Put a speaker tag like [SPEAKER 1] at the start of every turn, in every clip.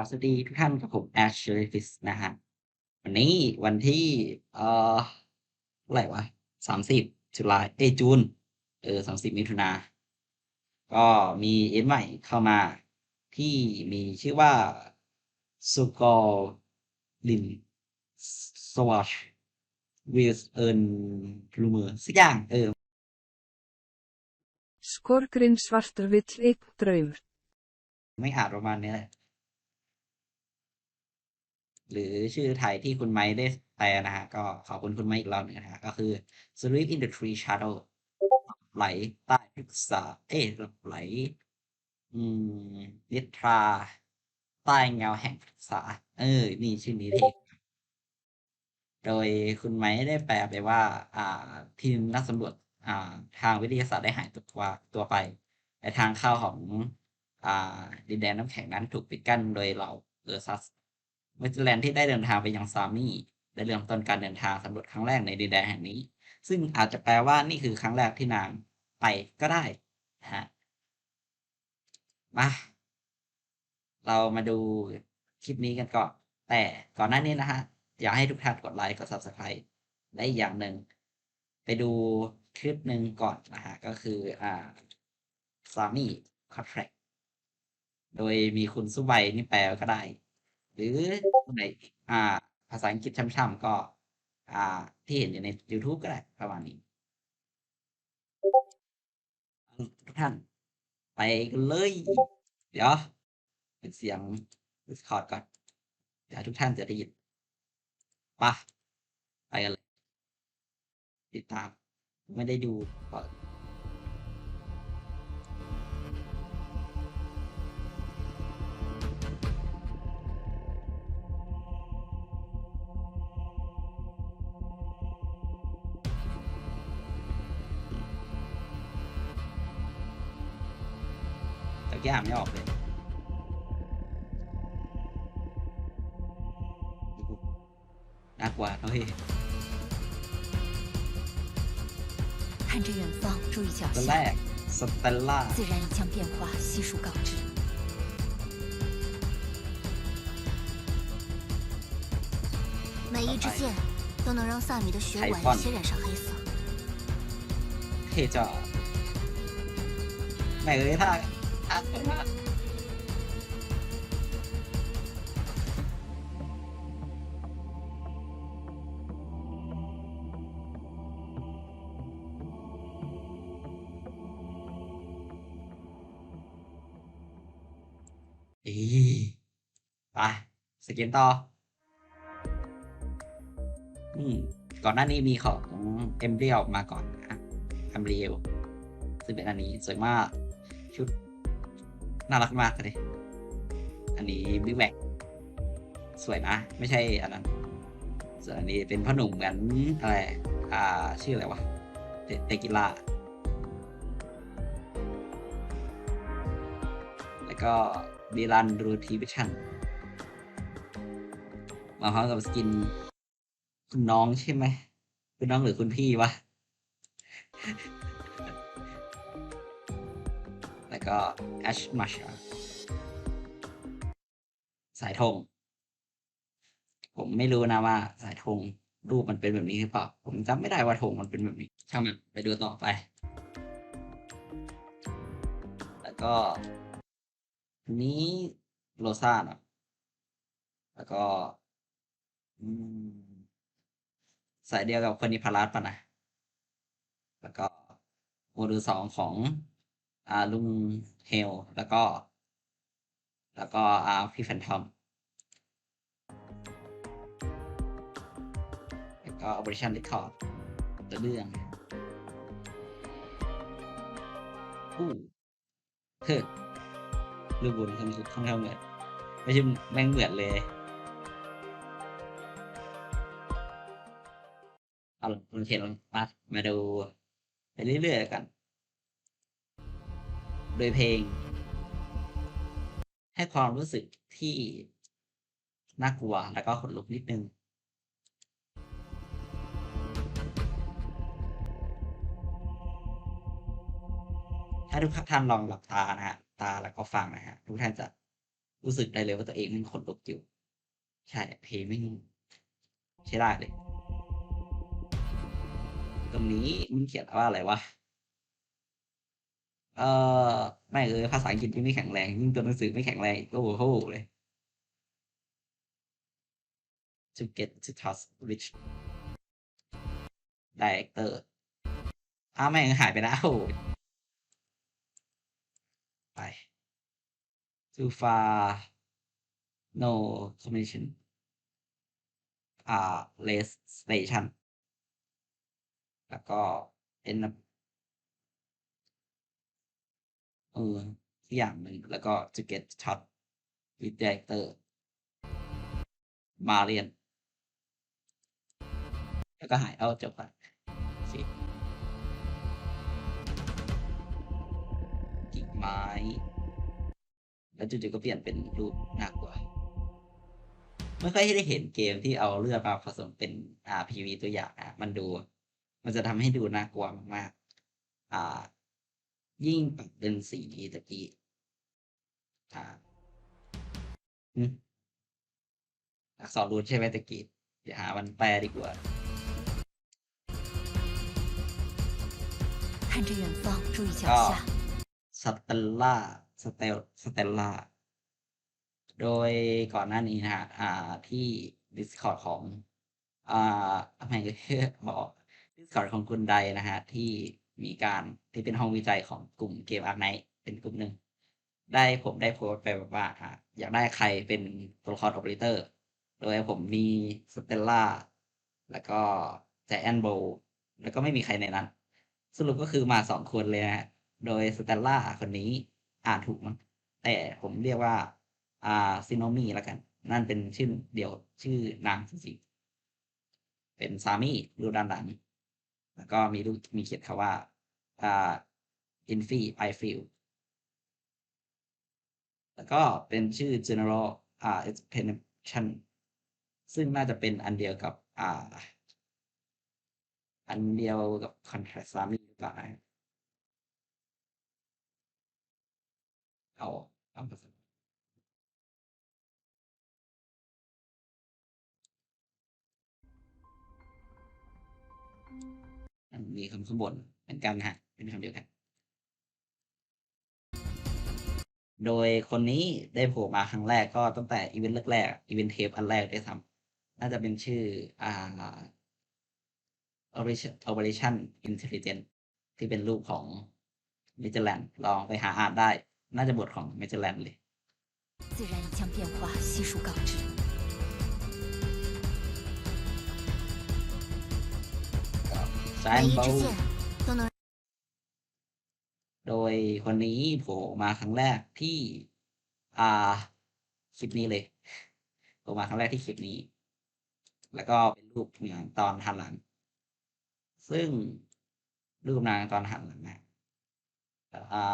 [SPEAKER 1] ครับสวัสดีทุกท่านกับผม Ash s h e r i f i s นะฮะวันนี้วันที่เอ่อเท่าไหร่วะสามสิบจุลายเอยจูนเออสามสิบมิถุนาก็มีเอ็นใหม่เข้ามาที่มีชื่อว่าสุกอลินสวอชวิลเอิร์นลูเมอร์สักอย่างเออ
[SPEAKER 2] Skorgrin svartur vill einn draumur.
[SPEAKER 1] ไม่อ่านประมาณนี้แหละ หรือชื่อไทยที่คุณไม้ได้แปลนะฮะ ก็ขอบคุณคุณไม้อีกรอบหนึ่งนะฮะ ก็คือ Sleep in the Tree Shadow ไหลใต้พฤกษา เอ๊ะไหล อืมนิทรา ใต้เงาแห่งพฤกษา เออ นี่ชื่อนี้ที่โดยคุณไม้ได้แปลไปว่า อ่า ทีมนักสำรวจ อ่า ทางวิทยาศาสตร์ได้หายตัวตัวไปในทางเข้าของ อ่า ดินแดนน้ำแข็งนั้นถูกปิดกั้นโดยเหล่าเออร์ซัส เวสเทอร์แลนด์ที่ได้เดินทางไปยังซามีได้เริ่มต้นการเดินทางสำรวจครั้งแรกในดินแดนแห่งนี้ ซึ่งอาจจะแปลว่านี่คือครั้งแรกที่นางไปก็ได้ฮะมาเรามาดูคลิปนี้กันก่อนแต่ก่อนหน้านี้นะฮะอยากให้ทุกท่านกดไลค์กด subscribe และอีกอย่างหนึ่ง ไปดูคลิปหนึ่งก่อนนะฮะก็คืออ่าซามีคอนแทรโดยมีคุณสุไบนี่แปลก็ได้ หรือในอ่าภาษาอังกฤษช่ำๆก็อ่าที่เห็นอยู่ใน YouTube ก็ได้ประมาณนี้ทุกท่าน ไปกันเลย เดี๋ยวเป็นเสียง Discord ก่อน เดี๋ยวทุกท่านจะได้ยินปะไปกันเลย ติดตาม ไม่ได้ดูก็แต่ แก้อ่านไม่ออกเลยน่ากลัวเฮ้ย
[SPEAKER 3] 看着远方，注意脚
[SPEAKER 1] ตัวแร
[SPEAKER 3] 下，
[SPEAKER 1] กสเตลล่า
[SPEAKER 3] 自然已将变化悉数告知。每一支箭都能让萨米的血管先染上黑色。
[SPEAKER 1] เท่จ้าแม่งเอ้ยท่าท่าสวยมาก อีไปสกินต่อ อืม ก่อนหน้านี้มีของเอ็มเรียลมาก่อนนะแอมเรียลซึ่งเป็นอันนี้สวยมากชุด น่ารักมากเลยอันนี้บิ๊กแบกสวยนะ ไม่ใช่อันนั้นส่วนอันนี้เป็นพ่อหนุ่มเหมือนอะไร อ่า ชื่ออะไรวะ เตเตกิล่าแล้วก็ดีลันรูทีวิชั่นมาพร้อมกับสกิน คุณน้องใช่ไหม คุณน้องหรือคุณพี่วะ แล้วก็แอชมาชาสายธงผมไม่รู้นะว่า สายธงรูปมันเป็นแบบนี้หรือเปล่า ผมจำไม่ได้ว่าธงมันเป็นแบบนี้ ช่างมันไปดูต่อไป แล้วก็ นี้โรซ่าเนาะแล้วก็สายเดียวกับคนนิพารัตปะนะ แล้วก็โมดูลสองของ ลุงเฮลแล้วก็ แล้วก็อ่าพี่แฟนทอมแล้วก็ Operation Record ตัวเรื่องอู้เฮ้อรูปบุญค่อนข้างเหมือนไม่ใช่แม่งเหมือนเลยเอาลองเขียนลงมามาดูไปเรื่อยๆกัน โดยเพลง ให้ความรู้สึกที่น่ากลัวแล้วก็ขนลุกนิดนึงถ้าทุกท่านลองหลับตานะฮะ ตาแล้วก็ฟังนะฮะ ทุกท่านจะรู้สึกได้เลยว่าตัวเองมันขนลุกอยู่ ใช่ เพลงไม่ใช้ได้เลย ตรงนี้มันเขียนว่าอะไรวะ เออไม่เออภาษาอังกฤษที่ไม่แข็งแรงยิ่งตัวหนังสือไม่แข็งแรงอีกโอ้โหเลย to get to trust rich director อ้าวแม่งหายไปแล้วไป too far no combination อ่า less station แล้วก็ end up เออที่อย่างหนึ่งแล้วก็ to get shot with director มาเรียน แล้วก็หายเอาจบไปโอเคกิ่งไม้ แล้วจู่ๆก็เปลี่ยนเป็นรูปน่ากลัวไม่ค่อยได้เห็นเกมที่เอาเลือดมาผสมเป็น RPV ตัวอย่างนะมันดู มันจะทำให้ดูน่ากลัวมากๆ อ่า ยิ่งปรับเป็นสีตะกี้อ่าอักษรรูนใช่ไหมตะกี้เดี๋ยวหามันแปลดีกว่า
[SPEAKER 3] ก็
[SPEAKER 1] สเตลล่าสเตลสเตลล่าโดยก่อนหน้านี้นะฮะอ่าที่ Discord ของอ่าทำไมบอก Discord ของคุณใดนะฮะที่ มีการที่เป็นห้องวิจัยของกลุ่มเกมอาร์ไนเป็นกลุ่มหนึ่ง ได้ผมได้โพสต์ไปแบบว่าอะอยากได้ใครเป็นตัวละคร o อ e r a t o r โดยผมมีสเตลล่าแล้วก็แจแอนโบแล้วก็ไม่มีใครในนั้น สรุปก็คือมาสองคนเลยนะโดยสเตลล่าคนนี้อ่านถูกมั้งแต่ผมเรียกว่าอ่าซิโนมีแล้วกัน นั่นเป็นชื่อเดี่ยวชื่อนางจริงเป็นซามี่รูด้านหลัง แล้วก็มีรูปมีเขียนคำว่าอ่าอินฟีไอฟิลแล้วก็เป็นชื่อ general อ่า expansion ซึ่งน่าจะเป็นอันเดียวกับอ่า อันเดียวกับ contract ซามี่หรือเปล่าเอาเอาภาษา มีคำข้างบนเหมือนกันนะฮะ เป็นคำเดียวกัน โดยคนนี้ได้โผล่มาครั้งแรกก็ตั้งแต่อีเวนต์แรกๆอีเวนต์เทปอันแรกได้วยซ้ำน่าจะเป็นชื่อ อ่า Operation Operation Intelligence ที่เป็นรูปของ m a g e l l a n d ลองไปหาอ่านได้ น่าจะบทของ m a g e l l a n d เลย
[SPEAKER 3] 自然已将变化悉数告知。
[SPEAKER 1] ซ
[SPEAKER 3] นเปา
[SPEAKER 1] โดยคนนี้โผล่มาครั้งแรกที่ อ่า คลิปนี้เลยโผล่มาครั้งแรกที่คลิปนี้ แล้วก็เป็นรูปอย่างตอนหันหลัง ซึ่งรูปนางตอนหันหลังนะอ่า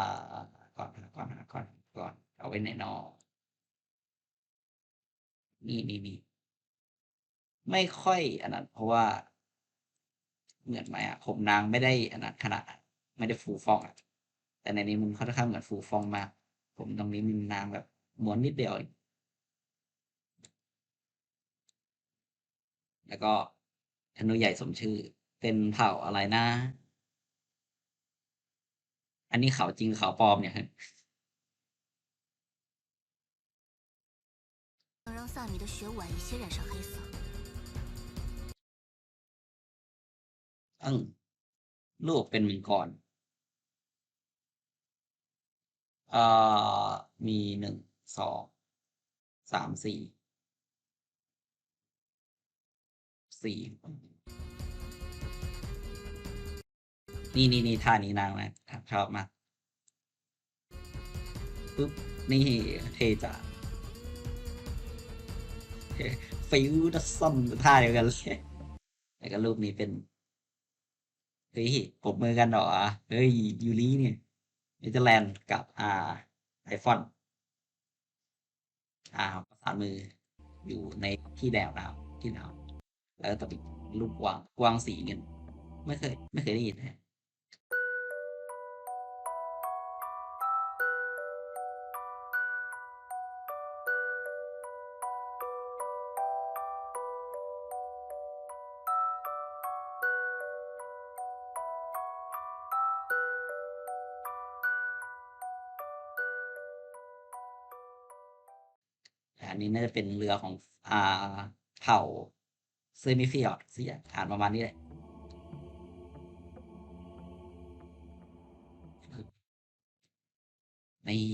[SPEAKER 1] ก่อนก่อนก่อนก่อน เอาไว้ในนอนี่นี่นี่ไม่ค่อยอันนั้นเพราะว่า เหมือนไหมอ่ะ ผมนางไม่ได้อันนั้นขนาดนั้นไม่ได้ฟูฟองอ่ะ แต่ในนี้มันค่อนข้างเหมือนฟูฟองมาก ผมตรงนี้มันนางแบบม้วนนิดเดียวเองแล้วก็ธนูใหญ่สมชื่อ เป็นเผ่าอะไรนะ อันนี้เขาจริงเขาปลอมเนี่ยฮะ
[SPEAKER 3] 能让萨米的血晚一些染上黑色。
[SPEAKER 1] อึ้งลูกเป็นมังกรอ่อมีหนึ่งสองสามสี่สี่นี่นี่นี่ท่านี้นางนะชอบมากปุ๊บนี่เทจ้ะฟิวดัสซัมท่าเดียวกันเลยแล้วก็รูปนี้เป็น เฮ้ยปบมือกันหรอเฮ้ยยูริเนี่ยเนเธอร์แลนด์กับอ่าไอฟอนอ่าประสานมืออยู่ในที่แดวดาวที่ดาวแล้วก็ตะปิดรูปกวางกวางสีเงิน ไม่เคย ไม่เคยได้ยินฮะ นนี้น่าจะเป็นเรือของอ่าเผ่าเซมิฟิออดสิอ่านประมาณนี้แหละนี่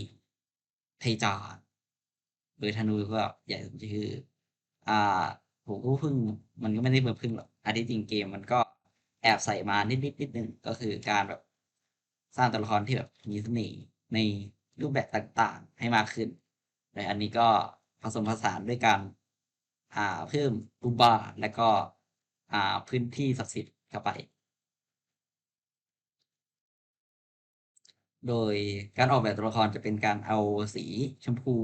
[SPEAKER 1] เทจาโดยธนูก็ใหญ่สมชื่ออ่าผมก็พิ่ง มันก็ไม่ได้เพิ่งพึ่งหรอกอันที่จริงเกมมันก็แอบใส่มานิดนิดนิดนึงก็คือการแบบสร้างตัวละครที่แบบมีเสน่ห์ในรูปแบบต่างๆ ให้มากขึ้นแต่อันนี้ก็ ผสมผสานด้วยการอ่าเพิ่มอุบาและก็อ่าพื้นที่ศักดิ์สิทธิ์เข้าไป โดยการออกแบบตัวละครจะเป็นการเอาสีชมพู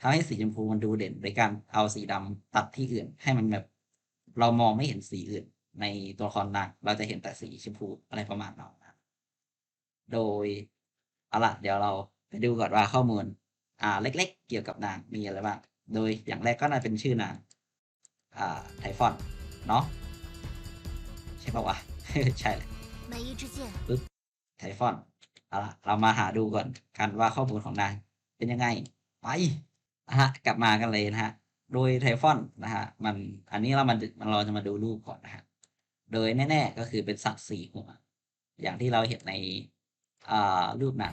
[SPEAKER 1] ทำให้สีชมพูมันดูเด่นโดยการเอาสีดำตัดที่อื่น ให้มันแบบเรามองไม่เห็นสีอื่น ในตัวละครนางเราจะเห็นแต่สีชมพูอะไรประมาณนั้นโดยเอาละเดี๋ยวเราไปดูก่อนว่าข้อมูล อ่าเล็ก ๆ เกี่ยวกับนางมีอะไรบ้างโดยอย่างแรกก็น่าเป็นชื่อนางอ่าไทฟอนเนาะใช่ป่าวะ ใช่เลยปึ๊บไทฟอนเอาละเรามาหาดูก่อนกันว่าข้อมูลของนางเป็นยังไง ไปนะฮะกลับมากันเลยนะฮะ โดยไทฟอนนะฮะมันอันนี้เรามันเราจะมาดูรูปก่อนนะฮะโดยแน่ๆก็คือเป็นสัตว์สี่หัวอย่างที่เราเห็นในอ่ารูปนาง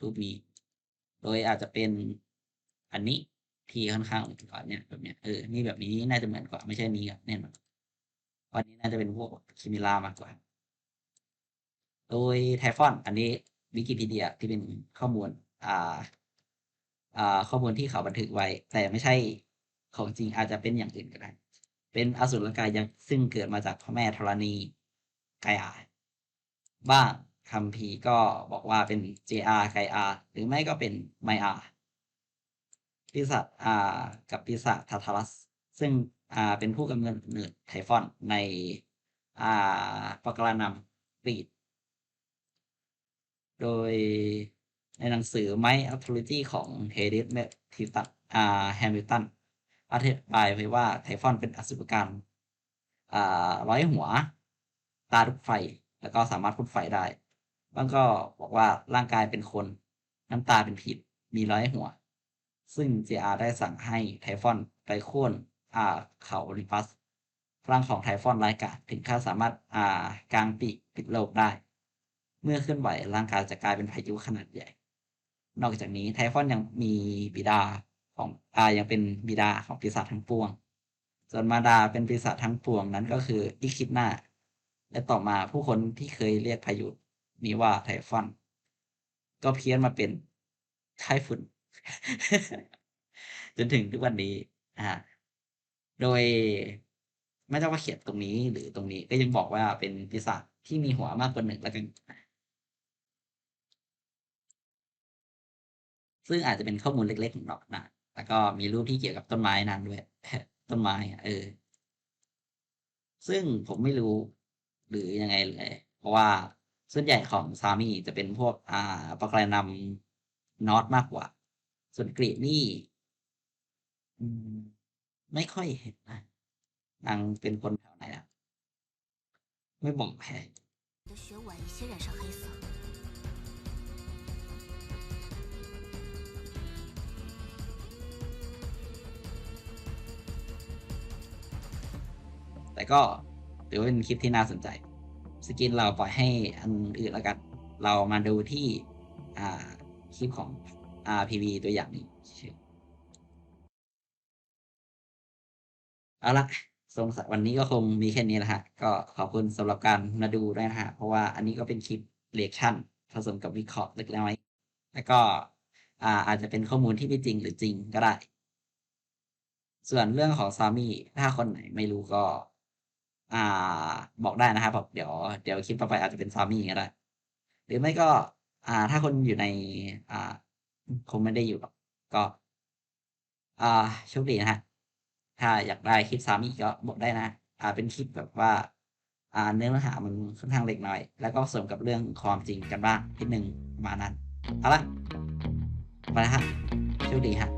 [SPEAKER 1] รูปนี้ โดยอาจจะเป็นอันนี้ที่ค่อนข้างเหมือนกว่าเนี่ยแบบเนี้ยเออนี่แบบนี้น่าจะเหมือนกว่าไม่ใช่นี้ครับแน่นอนวันนี้น่าจะเป็นพวกคิมิลามากกว่า โดยไทฟอน อันนี้วิกิพีเดียที่เป็นข้อมูล อ่า อ่า ข้อมูลที่เขาบันทึกไว้ แต่ไม่ใช่ของจริงอาจจะเป็นอย่างอื่นก็ได้ เป็นอสุรกายยักษ์ซึ่งเกิดมาจากพระแม่ธรณีกายาบ้าง คัมภีก็บอกว่าเป็น JR ไกอาหรือไม่ก็เป็นไมอาปีศาจอากับปีศาจทาทารัส ซึ่งอาเป็นผู้กำเนิดเนิดไทฟอนในอาปกรานำกรีดโดยในหนังสือ My Authority ของเฮดิสเมทิตันอาแฮมิลตันอธิบายไว้ว่าไทฟอนเป็นอสุรกรรมอ่าร้อยหัว ตาลุกไฟ แล้วก็สามารถพ่นไฟได้ บางก็บอกว่าร่างกายเป็นคน น้ำตาเป็นพิษมีร้อยหัว ซึ่ง JR ได้สั่งให้ไทฟอนไปโค่นอ่าเขาลิมปัสพลังของไทฟอนร้ายกาจถึงขั้นสามารถอ่ากางปีกปิดโลกได้ เมื่อเคลื่อนไหวร่างกายจะกลายเป็นพายุขนาดใหญ่ นอกจากนี้ไทฟอนยังมีบิดาของอ่ายังเป็นบิดาของปีศาจทั้งปวง ส่วนมาดาเป็นปีศาจทั้งปวงนั้นก็คืออิคิดนาและต่อมาผู้คนที่เคยเรียกพายุ นีว่าไทฟอนก็เพี้ยนมาเป็นไทฝุ่น จนถึงทุกวันนี้อ่าโดยไม่ต้องว่าเขียนตรงนี้หรือตรงนี้ก็ยังบอกว่าเป็นปีศาจที่มีหัวมากกว่าหนึ่งแล้วกันซึ่งอาจจะเป็นข้อมูลเล็กๆของดอกนะแล้วก็มีรูปที่เกี่ยวกับต้นไม้นั้นด้วย ต้นไม้เออ ซึ่งผมไม่รู้ หรือยังไงเลย เพราะว่า ส่วนใหญ่ของซามีจะเป็นพวกอ่าปรกรนำนอตมากกว่า ส่วนกรีนี่ไม่ค่อยเห็นนะนางเป็นคนแถวไหนล่ะ ไม่บอกแพ้แต่ก็ถือว่าเป็นคลิปที่น่าสนใจ สกินเราปล่อยให้อันอื่นแล้วกัน เรามาดูที่คลิปของ RPV ตัวอย่างนี้เอาละสงสัยวันนี้ก็คงมีแค่นี้แหละฮะ ก็ขอบคุณสำหรับการมาดูด้วยนะฮะ เพราะว่าอันนี้ก็เป็นคลิปเรียกชั่นผสมกับวิเคราะห์เล็กน้อย แล้วก็อาอาจจะเป็นข้อมูลที่ไม่จริงหรือจริงก็ได้ ส่วนเรื่องของซามี่ถ้าคนไหนไม่รู้ก็ อ่าบอกได้นะครับบอกเดี๋ยวเดี๋ยวคลิปต่อไปอาจจะเป็นซามี่ก็ได้หรือไม่ก็ อ่า ถ้าคนอยู่ใน อ่า คงไม่ได้อยู่หรอกก็ อ่าโชคดีนะฮะถ้าอยากได้คลิปซามี่ก็บอกได้นะ อ่า เป็นคลิปแบบว่า อ่า เนื้อหามันค่อนข้างเล็กน้อย แล้วก็ผสมกับเรื่องความจริงกันบ้างนิดนึงประมาณนั้นเอาละไปล้วฮะโชคดีฮะ